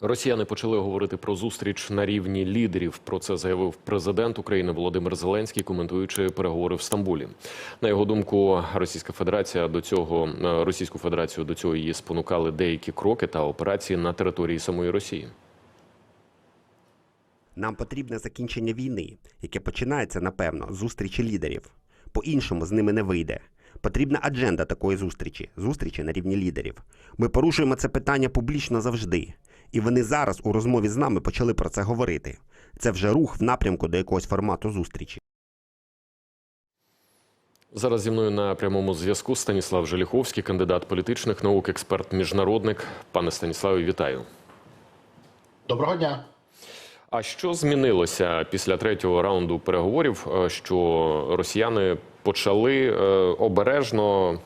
Росіяни почали говорити про зустріч на рівні лідерів. Про це заявив президент України Володимир Зеленський, коментуючи переговори в Стамбулі. На його думку, Російська Федерація до цього е, Російську Федерацію до цього її спонукали деякі кроки та операції на території самої Росії. Нам потрібне закінчення війни, яке починається, напевно, з зустрічі лідерів. По-іншому з ними не вийде. Потрібна адженда такої зустрічі зустрічі на рівні лідерів. Ми порушуємо це питання публічно завжди. І вони зараз у розмові з нами почали про це говорити. Це вже рух в напрямку до якогось формату зустрічі. Зараз зі мною на прямому зв'язку Станіслав Желіховський, кандидат політичних наук, експерт, міжнародник. Пане Станіславе, вітаю. Доброго дня. А що змінилося після третього раунду переговорів, е, що росіяни почали е, обережно,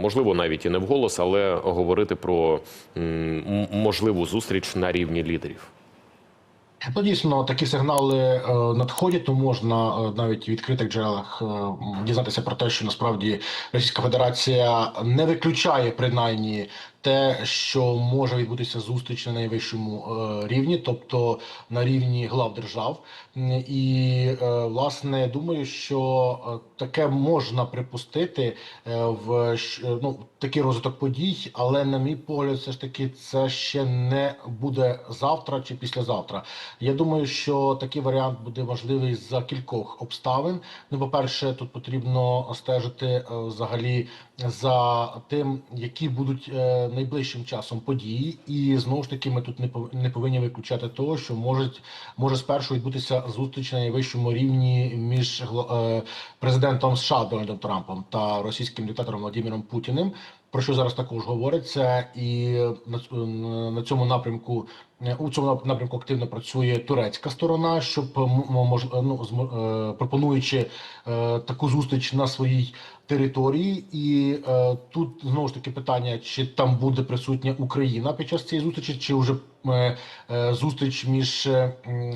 можливо, навіть і не вголос, але говорити про можливу зустріч на рівні лідерів? Ну, дійсно, такі сигнали е, надходять, то можна е, навіть в відкритих джерелах е, дізнатися про те, що насправді Російська Федерація не виключає принаймні те, що може відбутися зустріч на найвищому е, рівні, тобто на рівні глав держав. І е, власне думаю, що е, таке можна припустити в ну, такий розвиток подій, але на мій погляд, все ж таки, це ще не буде завтра чи післязавтра. Я думаю, що такий варіант буде важливий за кількох обставин. Ну, по-перше, тут потрібно стежити взагалі за тим, які будуть найближчим часом події, і знову ж таки, ми тут не пов- не повинні виключати того, що можуть може спершу відбутися зустріч на найвищому рівні між е, президентом США Дональдом Трампом та російським диктатором Владимиром Путіним. Про що зараз також говориться, і на, цьому напрямку е, у цьому напрямку активно працює турецька сторона, щоб ну, е, пропонуючи таку зустріч на своїй території, і е, тут знову ж таки питання, чи там буде присутня Україна під час цієї зустрічі, чи вже зустріч між е,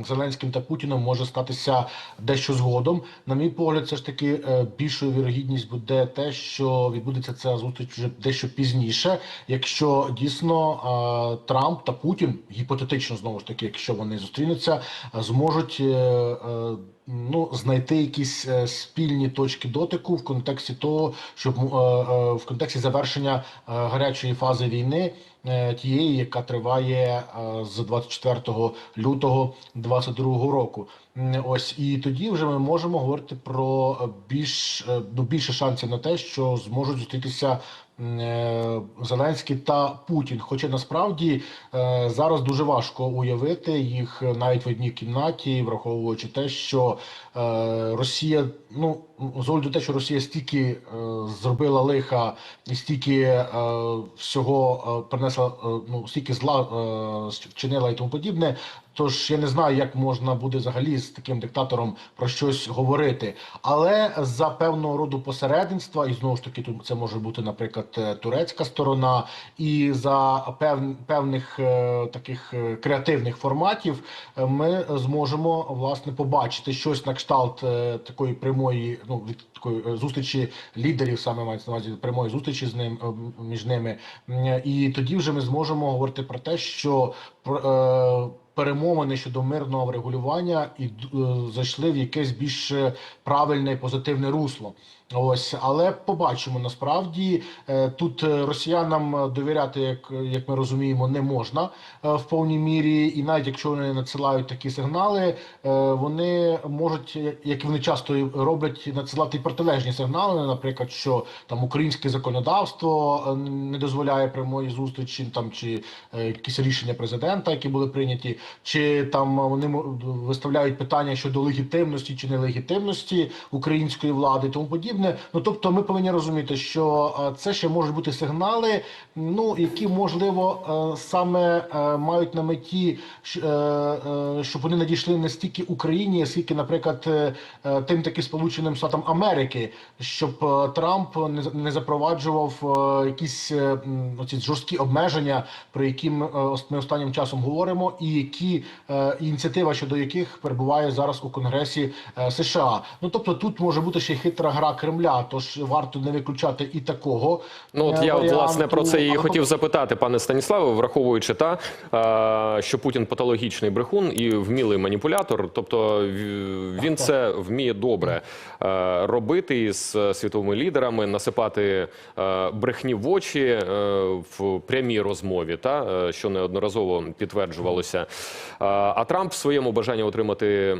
Зеленським та Путіном може статися дещо згодом. На мій погляд, все ж таки е, більшою вірогідність буде те, що відбудеться ця зустріч вже дещо пізніше, якщо дійсно е, Трамп та Путін гіпотетично знову ж таки, якщо вони зустрінуться, е, зможуть. е, е, Ну, знайти якісь е, спільні точки дотику в контексті того, щоб е, е, в контексті завершення е, гарячої фази війни, е, тієї, яка триває е, з 24 лютого 22 року. Ось і тоді вже ми можемо говорити про е, більш е, ну, більше шансів на те, що зможуть зустрітися е, Зеленський та Путін. Хоча насправді е, зараз дуже важко уявити їх навіть в одній кімнаті, враховуючи те, що е, Росія, ну з огляду те, що Росія стільки е, зробила лиха і стільки е, всього е, принесла, е, ну стільки зла е, вчинила і тому подібне. Тож я не знаю, як можна буде взагалі з таким диктатором про щось говорити, але за певного роду посередництва, і знову ж таки, тут це може бути, наприклад, е, турецька сторона, і за пев, певних е, таких е, креативних форматів е, ми зможемо власне побачити щось на кшталт е, такої прямої, ну від такої зустрічі лідерів, саме мається на увазі прямої зустрічі з ним між ними. І тоді вже ми зможемо говорити про те, що е, перемовини щодо мирного врегулювання і е, зайшли в якесь більш е, правильне і позитивне русло. Ось, але побачимо насправді е, тут е, росіянам довіряти, як, як ми розуміємо, не можна е, в повній мірі, і навіть якщо вони надсилають такі сигнали, вони можуть, як- вони часто роблять, надсилати протилежні сигнали. Наприклад, що там українське законодавство не дозволяє прямої зустрічі, там чи якісь рішення президента, які були прийняті, чи там вони виставляють питання щодо легітимності чи нелегітимності української влади, і тому подібне. Ну тобто, ми повинні розуміти, що е, це ще можуть бути сигнали, ну які можливо е, саме е, мають на меті, щоб вони надійшли не стільки Україні, скільки, наприклад, тим таки Сполученим Штатам Америки, щоб Трамп не запроваджував якісь оці жорсткі обмеження, про які ми, ос- ми останнім часом говоримо, і які ініціатива щодо яких перебуває зараз у Конгресі США. Ну тобто тут може бути ще хитра гра Кремля. Тож варто не виключати і такого. Ну, от е, я от, власне про це і хотів запитати, пане Станіславе, враховуючи та е, що Путін патологічний брехун і вмілий маніпулятор, тобто він це вміє добре е, робити із світовими лідерами, насипати брехні в очі в прямій розмові, та що неодноразово підтверджувалося. А Трамп в своєму бажанні отримати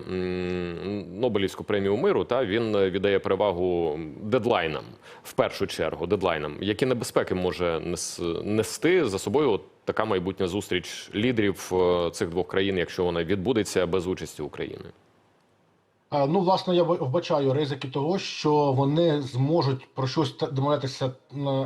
Нобелівську премію миру, та він віддає перевагу дедлайнам в першу чергу, дедлайнам. Які небезпеки може нес- нести за собою от така майбутня зустріч лідерів е, цих двох країн, якщо вона відбудеться без участі України? Ну, власне, я вбачаю ризики того, що вони зможуть про щось домовлятися, е,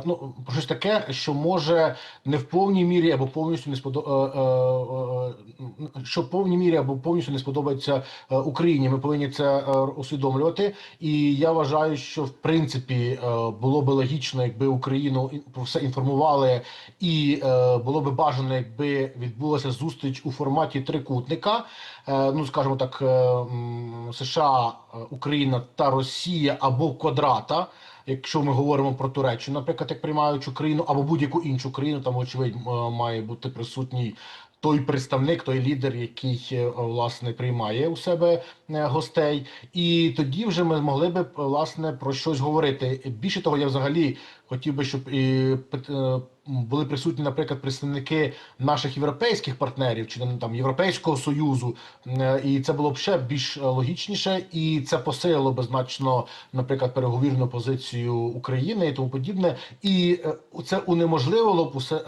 ну про щось таке, що може не в повній мірі або повністю не сподо... е, е, що в повній мірі або повністю не сподобається Україні. Ми повинні це усвідомлювати. І я вважаю, що в принципі було би логічно, якби Україну про все інформували, і було би бажано, якби відбулася зустріч у форматі трикутника. Ну, скажімо так, м, США, е, Україна та Росія або квадрата. Якщо ми говоримо про Туреччину, наприклад, як приймаючу країну або будь-яку іншу країну, там очевидь е, має бути присутній той представник, той лідер, який е, власне приймає у себе гостей, і тоді вже ми змогли би власне про щось говорити. Більше того, я взагалі хотів би, щоб і е, були присутні, наприклад, представники наших європейських партнерів чи там Європейського союзу, Е, і це було б ще більш е, логічніше, і це посилило би значно, наприклад, переговірну позицію України і тому подібне. І це унеможливило б усе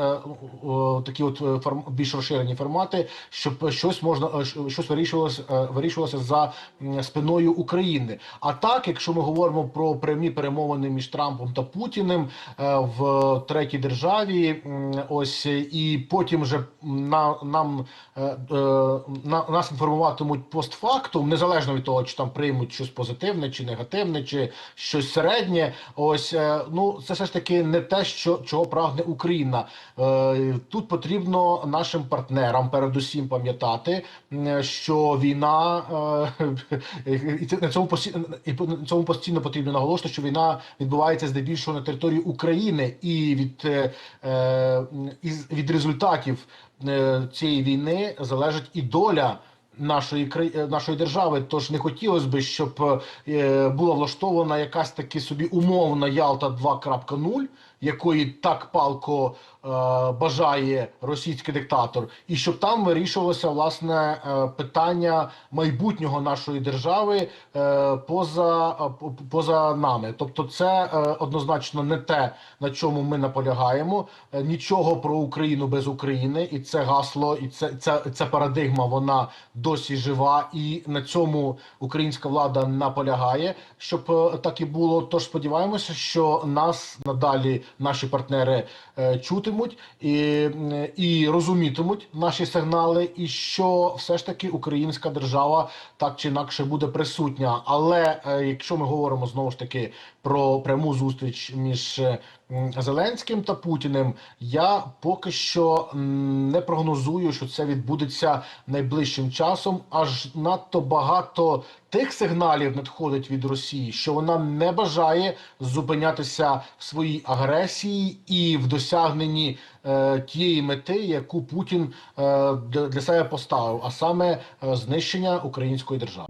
такі от форм більш розширені формати, щоб щось можна щось вирішувалося вирішувалося за спиною України. А так, якщо ми говоримо про прямі перемовини між Трампом та Путіним в третій державі, ось і потім вже на нам е, е, на нас інформуватимуть постфактум, незалежно від того, чи там приймуть щось позитивне, чи негативне, чи щось середнє. Ось е, ну це все ж таки не те, що чого прагне Україна. Е, Тут потрібно нашим партнерам, передусім, пам'ятати, що війна е, і на цьому постійно потрібно наголошувати, що війна відбувається здебільшого на території України, і від, е, е, від результатів е, цієї війни залежить і доля. Нашої нашої держави, тож не хотілося б, щоб була влаштована якась таки собі умовна Ялта 2.0, якої так палко бажає російський диктатор, і щоб там вирішувалося власне е, питання майбутнього нашої держави е, поза, е, поза нами. Тобто, це е, однозначно не те, на чому ми наполягаємо. Е, Нічого про Україну без України, і це гасло, і це, це, ця парадигма вона досі жива, і на цьому українська влада наполягає, щоб е, так і було. Тож сподіваємося, що нас надалі наші партнери е, чутимуть і, і розумітимуть наші сигнали, і що все ж таки українська держава так чи інакше буде присутня. Але е, якщо ми говоримо знову ж таки про пряму зустріч між Зеленським та Путіним, я поки що не прогнозую, що це відбудеться найближчим часом. Аж надто багато тих сигналів надходить від Росії, що вона не бажає зупинятися в своїй агресії і в досягненні е, тієї мети, яку Путін е, для, себе поставив, а саме е, знищення української держави.